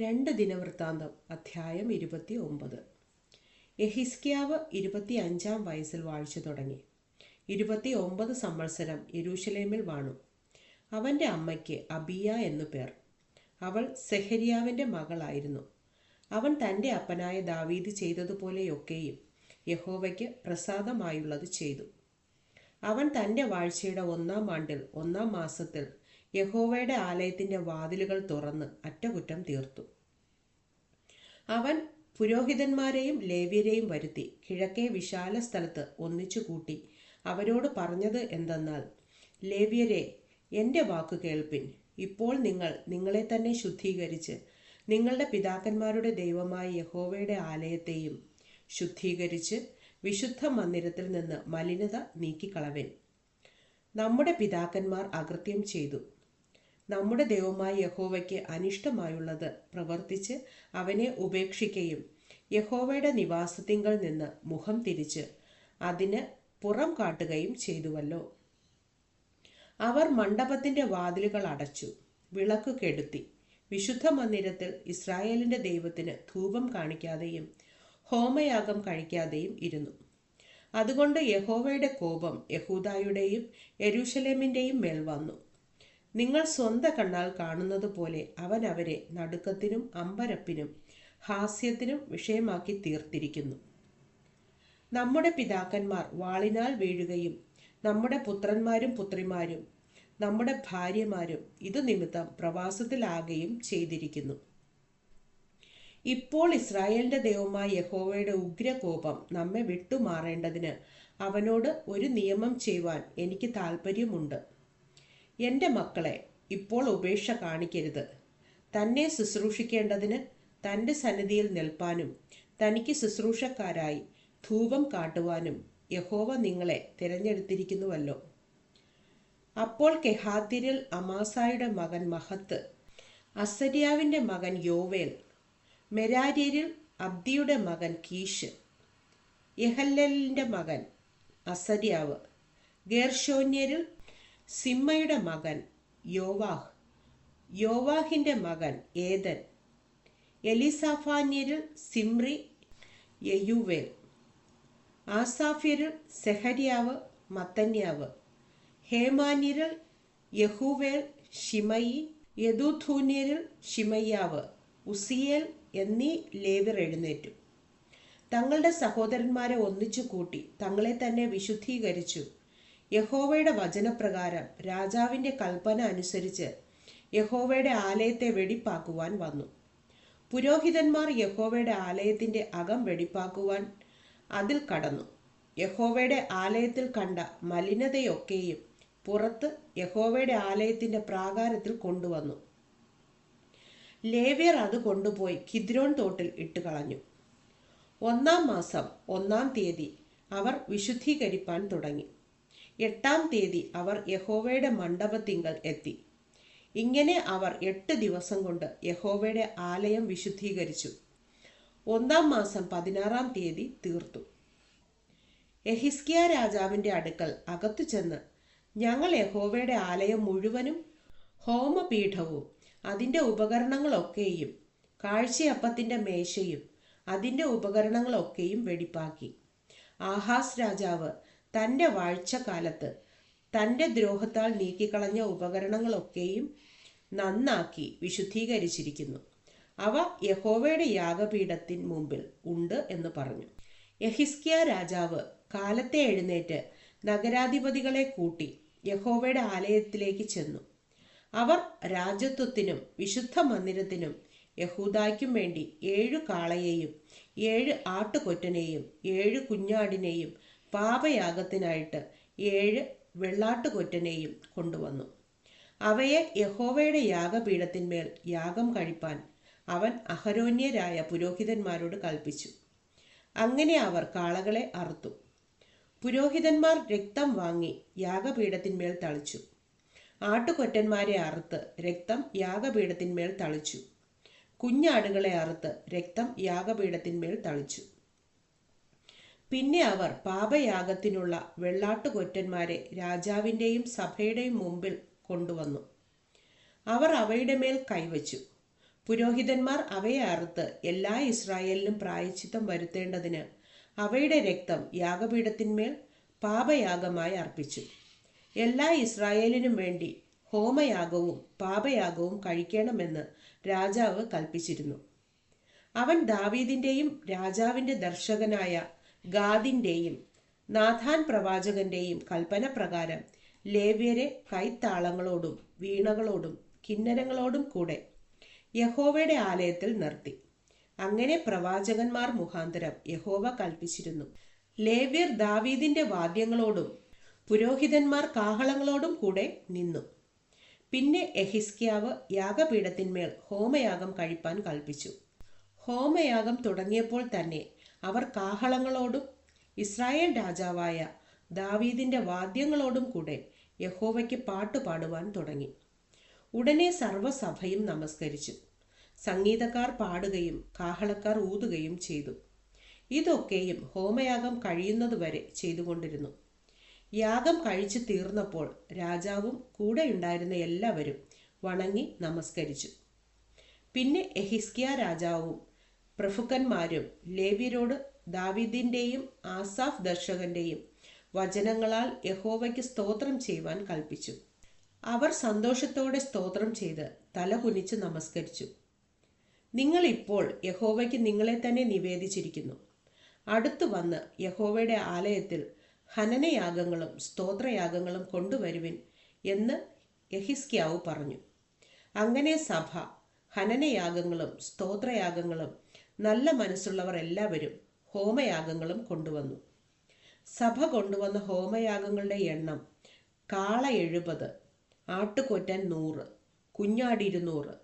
രണ്ട് ദിനവൃത്താന്തം അധ്യായം ഇരുപത്തി ഒമ്പത് എഹിസ്കിയാവ് ഇരുപത്തി അഞ്ചാം വയസ്സിൽ വാഴ്ച തുടങ്ങി. ഇരുപത്തി ഒമ്പത് സംവത്സരം യെരൂഷലേമിൽ വാണു. അവന്റെ അമ്മയ്ക്ക് അബിയ എന്നു പേർ. അവൾ സെഹരിയാവിന്റെ മകളായിരുന്നു. അവൻ തന്റെ അപ്പനായ ദാവീദ് ചെയ്തതുപോലെയൊക്കെയും യഹോവയ്ക്ക് പ്രസാദമായുള്ളത് ചെയ്തു. അവൻ തന്റെ വാഴ്ചയുടെ ഒന്നാം ആണ്ടിൽ ഒന്നാം മാസത്തിൽ യഹോവയുടെ ആലയത്തിന്റെ വാതിലുകൾ തുറന്ന് അറ്റകുറ്റം തീർത്തു. അവൻ പുരോഹിതന്മാരെയും ലേവ്യരെയും വരുത്തി കിഴക്കേ വിശാല സ്ഥലത്ത് ഒന്നിച്ചു കൂട്ടി അവരോട് പറഞ്ഞത് എന്തെന്നാൽ ലേവ്യരെ എന്റെ വാക്കു കേൾപ്പിൻ. ഇപ്പോൾ നിങ്ങൾ നിങ്ങളെ തന്നെ ശുദ്ധീകരിച്ച് നിങ്ങളുടെ പിതാക്കന്മാരുടെ ദൈവമായ യഹോവയുടെ ആലയത്തെയും ശുദ്ധീകരിച്ച് വിശുദ്ധ മന്ദിരത്തിൽ നിന്ന് മലിനത നീക്കിക്കളവൻ. നമ്മുടെ പിതാക്കന്മാർ അകൃത്യം ചെയ്തു. നമ്മുടെ ദൈവമായ യഹോവയ്ക്ക് അനിഷ്ടമായുള്ളത് പ്രവർത്തിച്ച് അവനെ ഉപേക്ഷിക്കുകയും യഹോവയുടെ നിവാസത്തിങ്കൽ നിന്ന് മുഖം തിരിച്ച് അതിന് പുറം കാട്ടുകയും ചെയ്തുവല്ലോ. അവർ മണ്ഡപത്തിന്റെ വാതിലുകൾ അടച്ചു വിളക്ക് കെടുത്തി വിശുദ്ധ മന്ദിരത്തിൽ ഇസ്രായേലിന്റെ ദൈവത്തിന് ധൂപം കാണിക്കാതെയും ഹോമയാഗം കഴിക്കാതെയും ഇരുന്നു. അതുകൊണ്ട് യഹോവയുടെ കോപം യഹൂദായുടെയും യെരൂശലേമിന്റെയും മേൽ വന്നു. നിങ്ങൾ സ്വന്ത കണ്ണാൽ കാണുന്നത് പോലെ അവൻ അവരെ നടുക്കത്തിനും അമ്പരപ്പിനും ഹാസ്യത്തിനും വിഷയമാക്കി തീർത്തിരിക്കുന്നു. നമ്മുടെ പിതാക്കന്മാർ വാളിനാൽ വീഴുകയും നമ്മുടെ പുത്രന്മാരും പുത്രിമാരും നമ്മുടെ ഭാര്യമാരും ഇതു നിമിത്തം പ്രവാസത്തിലാകുകയും ചെയ്തിരിക്കുന്നു. ഇപ്പോൾ ഇസ്രായേലിന്റെ ദൈവമായ യഹോവയുടെ ഉഗ്രകോപം നമ്മെ വിട്ടുമാറേണ്ടതിന് അവനോട് ഒരു നിയമം ചെയ്യുവാൻ എനിക്ക് താല്പര്യമുണ്ട് എന്റെ മക്കളെ ഇപ്പോൾ ഉപേക്ഷ കാണിക്കരുത്. തന്നെ ശുശ്രൂഷിക്കേണ്ടതിന് തന്റെ സന്നിധിയിൽ നിൽപ്പാനും തനിക്ക് ശുശ്രൂഷക്കാരായി ധൂപം കാട്ടുവാനും യഹോവ നിങ്ങളെ തിരഞ്ഞെടുത്തിരിക്കുന്നുവല്ലോ. അപ്പോൾ കെഹാത്തിരിൽ അമാസായുടെ മകൻ മഹത്ത് അസരിയാവിന്റെ മകൻ യോവേൽ മെരാര്യരിൽ അബ്ദിയുടെ മകൻ കീഷ് യഹല്ലലിന്റെ മകൻ അസരിയാവ് ഗേർഷോന്യരിൽ സിമ്മയുടെ മകൻ യോവാഹ്. യോവാഹിന്റെ മകൻ ഏതൻ എലിസാഫാന്യരിൽ സിമ്രി യയുവേൽ. ആസാഫ്യരിൽ സെഹരിയാവ് മത്തന്യാവ്. ഹേമാന്യരിൽ യഹുവേൽ ഷിമയി യദുധൂന്യരിൽ ഷിമയ്യാവ് ഉസിയേൽ എന്നീ ലേവർ എഴുന്നേറ്റു. തങ്ങളുടെ സഹോദരന്മാരെ ഒന്നിച്ചു കൂട്ടി തങ്ങളെ തന്നെ വിശുദ്ധീകരിച്ചു. യഹോവയുടെ വചനപ്രകാരം രാജാവിന്റെ കൽപ്പന അനുസരിച്ച് യഹോവയുടെ ആലയത്തെ വെടിപ്പാക്കുവാൻ വന്നു. പുരോഹിതന്മാർ യഹോവയുടെ ആലയത്തിന്റെ അകം വെടിപ്പാക്കുവാൻ അതിൽ കടന്നു. യഹോവയുടെ ആലയത്തിൽ കണ്ട മലിനതയൊക്കെയും പുറത്ത് യഹോവയുടെ ആലയത്തിന്റെ പ്രാകാരത്തിൽ കൊണ്ടുവന്നു. ലേവ്യർ അത് കൊണ്ടുപോയി കിദ്രോൺ തോട്ടിൽ ഇട്ട് കളഞ്ഞു ഒന്നാം മാസം ഒന്നാം തീയതി അവർ വിശുദ്ധീകരിപ്പാൻ തുടങ്ങി. എട്ടാം തീയതി അവർ യഹോവയുടെ മണ്ഡപത്തിങ്കൽ എത്തി. ഇങ്ങനെ അവർ എട്ട് ദിവസം കൊണ്ട് യഹോവയുടെ ആലയം വിശുദ്ധീകരിച്ചു. ഒന്നാം മാസം പതിനാറാം തീയതി തീർത്തു. എഹിസ്കിയ രാജാവിന്റെ അടുക്കൽ അകത്തു ചെന്ന് ഞങ്ങൾ യഹോവയുടെ ആലയം മുഴുവനും ഹോമപീഠവും അതിന്റെ ഉപകരണങ്ങളൊക്കെയും കാഴ്ചയപ്പത്തിന്റെ മേശയും അതിന്റെ ഉപകരണങ്ങളൊക്കെയും വെടിപ്പാക്കി. ആഹാസ് രാജാവ് തന്റെ വാഴ്ചക്കാലത്ത് തന്റെ ദ്രോഹത്താൽ നീക്കിക്കളഞ്ഞ ഉപകരണങ്ങളൊക്കെയും നന്നാക്കി വിശുദ്ധീകരിച്ചിരിക്കുന്നു. അവ യഹോവയുടെ യാഗപീഠത്തിൻ മുമ്പിൽ ഉണ്ട് എന്ന് പറഞ്ഞു. യഹിസ്കിയ രാജാവ് കാലത്തെ എഴുന്നേറ്റ് നഗരാധിപതികളെ കൂട്ടി യഹോവയുടെ ആലയത്തിലേക്ക് ചെന്നു. അവർ രാജ്യത്വത്തിനും വിശുദ്ധ മന്ദിരത്തിനും യഹൂദായ്ക്കും വേണ്ടി ഏഴു കാളയെയും ഏഴ് ആട്ടുകൊറ്റനെയും ഏഴ് കുഞ്ഞാടിനെയും പാപയാഗത്തിനായിട്ട് ഏഴ് വെള്ളാട്ടുകൊറ്റനെയും കൊണ്ടുവന്നു. അവയെ യഹോവയുടെ യാഗപീഠത്തിന്മേൽ യാഗം കഴിപ്പാൻ അവൻ അഹരോന്യരായ പുരോഹിതന്മാരോട് കൽപ്പിച്ചു. അങ്ങനെ അവർ കാളകളെ അറുത്തു. പുരോഹിതന്മാർ രക്തം വാങ്ങി യാഗപീഠത്തിന്മേൽ തളിച്ചു. ആട്ടുകൊറ്റന്മാരെ അറുത്ത് രക്തം യാഗപീഠത്തിന്മേൽ തളിച്ചു. കുഞ്ഞാടുകളെ അറുത്ത് രക്തം യാഗപീഠത്തിന്മേൽ തളിച്ചു. പിന്നെ അവർ പാപയാഗത്തിനുള്ള വെള്ളാട്ടുകൊറ്റന്മാരെ രാജാവിന്റെയും സഭയുടെയും മുമ്പിൽ കൊണ്ടുവന്നു. അവർ അവയുടെ മേൽ കൈവച്ചു. പുരോഹിതന്മാർ അവയെ അറുത്ത് എല്ലാ ഇസ്രായേലിനും പ്രായച്ചിത്തം വരുത്തേണ്ടതിന് അവയുടെ രക്തം യാഗപീഠത്തിന്മേൽ പാപയാഗമായി അർപ്പിച്ചു. എല്ലാ ഇസ്രായേലിനും വേണ്ടി ഹോമയാഗവും പാപയാഗവും കഴിക്കണമെന്ന് രാജാവ് കൽപ്പിച്ചിരുന്നു. അവൻ ദാവീദിന്റെയും രാജാവിന്റെ ദർശകനായ ഗാദിന്റെയും നാഥാൻ പ്രവാചകന്റെയും കൽപ്പന പ്രകാരം ലേവ്യരെ കൈത്താളങ്ങളോടും വീണകളോടും കിന്നരങ്ങളോടും കൂടെ യഹോവയുടെ ആലയത്തിൽ നിർത്തി. അങ്ങനെ പ്രവാചകന്മാർ മുഖാന്തരം യഹോവ കൽപ്പിച്ചിരുന്നു. ലേവ്യർ ദാവീദിന്റെ വാദ്യങ്ങളോടും പുരോഹിതന്മാർ കാഹളങ്ങളോടും കൂടെ നിന്നു. പിന്നെ എഹിസ്ക്യാവ് യാഗപീഠത്തിന്മേൽ ഹോമയാഗം കഴിപ്പാൻ കൽപ്പിച്ചു. ഹോമയാഗം തുടങ്ങിയപ്പോൾ തന്നെ അവർ കാഹളങ്ങളോടും ഇസ്രായേൽ രാജാവായ ദാവീദിന്റെ വാദ്യങ്ങളോടും കൂടെ യഹോവയ്ക്ക് പാട്ടുപാടുവാൻ തുടങ്ങി. ഉടനെ സർവസഭയും നമസ്കരിച്ചു. സംഗീതക്കാർ പാടുകയും കാഹളക്കാർ ഊതുകയും ചെയ്തു. ഇതൊക്കെയും ഹോമയാഗം കഴിയുന്നതുവരെ ചെയ്തുകൊണ്ടിരുന്നു. യാഗം കഴിച്ചു തീർന്നപ്പോൾ രാജാവും കൂടെയുണ്ടായിരുന്ന എല്ലാവരും വണങ്ങി നമസ്കരിച്ചു. പിന്നെ എഹിസ്കിയ രാജാവും പ്രഭുക്കന്മാരും ലേവ്യരോട് ദാവീദിന്റെയും ആസാഫ് ദർശകന്റെയും വചനങ്ങളാൽ യഹോവയ്ക്ക് സ്തോത്രം ചെയ്യുവാൻ കൽപ്പിച്ചു. അവർ സന്തോഷത്തോടെ സ്തോത്രം ചെയ്ത് തല കുനിച്ച് നമസ്കരിച്ചു. നിങ്ങൾ ഇപ്പോൾ യഹോവയ്ക്ക് നിങ്ങളെ തന്നെ നിവേദിച്ചിരിക്കുന്നു. അടുത്തു വന്ന് യഹോവയുടെ ആലയത്തിൽ ഹനനയാഗങ്ങളും സ്തോത്രയാഗങ്ങളും കൊണ്ടുവരുവിൻ എന്ന് യഹിസ്ക്യാവ് പറഞ്ഞു. അങ്ങനെ സഭ ഹനനയാഗങ്ങളും സ്തോത്രയാഗങ്ങളും നല്ല മനസ്സുള്ളവർ എല്ലാവരും ഹോമയാഗങ്ങളും കൊണ്ടുവന്നു. സഭ കൊണ്ടുവന്ന ഹോമയാഗങ്ങളുടെ എണ്ണം കാള എഴുപത് ആട്ടുകൊറ്റൻ നൂറ് കുഞ്ഞാടി ഇരുന്നൂറ്.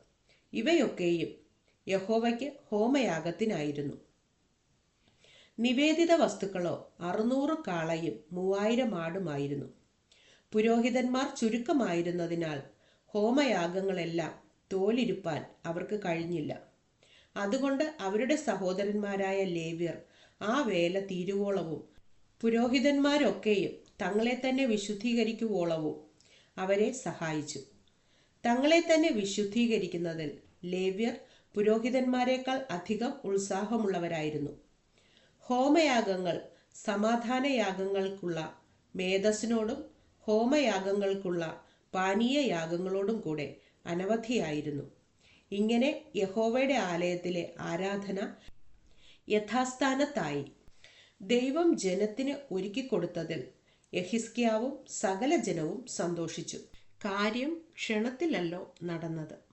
ഇവയൊക്കെയും യഹോവയ്ക്ക് ഹോമയാഗത്തിനായിരുന്നു. നിവേദിത വസ്തുക്കളോ അറുന്നൂറ് കാളയും മൂവായിരം ആടുമായിരുന്നു. പുരോഹിതന്മാർ ചുരുക്കമായിരുന്നതിനാൽ ഹോമയാഗങ്ങളെല്ലാം തോലിരുപ്പാൻ അവർക്ക് കഴിഞ്ഞില്ല. അതുകൊണ്ട് അവരുടെ സഹോദരന്മാരായ ലേവ്യർ ആ വേല തീരുവോളവും. പുരോഹിതന്മാരൊക്കെയും തങ്ങളെ തന്നെ വിശുദ്ധീകരിക്കുവോളവും അവരെ സഹായിച്ചു. തങ്ങളെ തന്നെ വിശുദ്ധീകരിക്കുന്നതിൽ ലേവ്യർ പുരോഹിതന്മാരെക്കാൾ അധികം ഉത്സാഹമുള്ളവരായിരുന്നു. ഹോമയാഗങ്ങൾ സമാധാനയാഗങ്ങൾക്കുള്ള മേധസ്സിനോടും ഹോമയാഗങ്ങൾക്കുള്ള പാനീയയാഗങ്ങളോടും കൂടെ അനവധിയായിരുന്നു. ഇങ്ങനെ യഹോവയുടെ ആലയത്തിലെ ആരാധന യഥാസ്ഥാനത്തായി. ദൈവം ജനത്തിന് ഒരുക്കിക്കൊടുത്തതിൽ യഹിസ്കിയാവും സകല ജനവും സന്തോഷിച്ചു. കാര്യം ക്ഷണത്തിലല്ലോ നടന്നത്.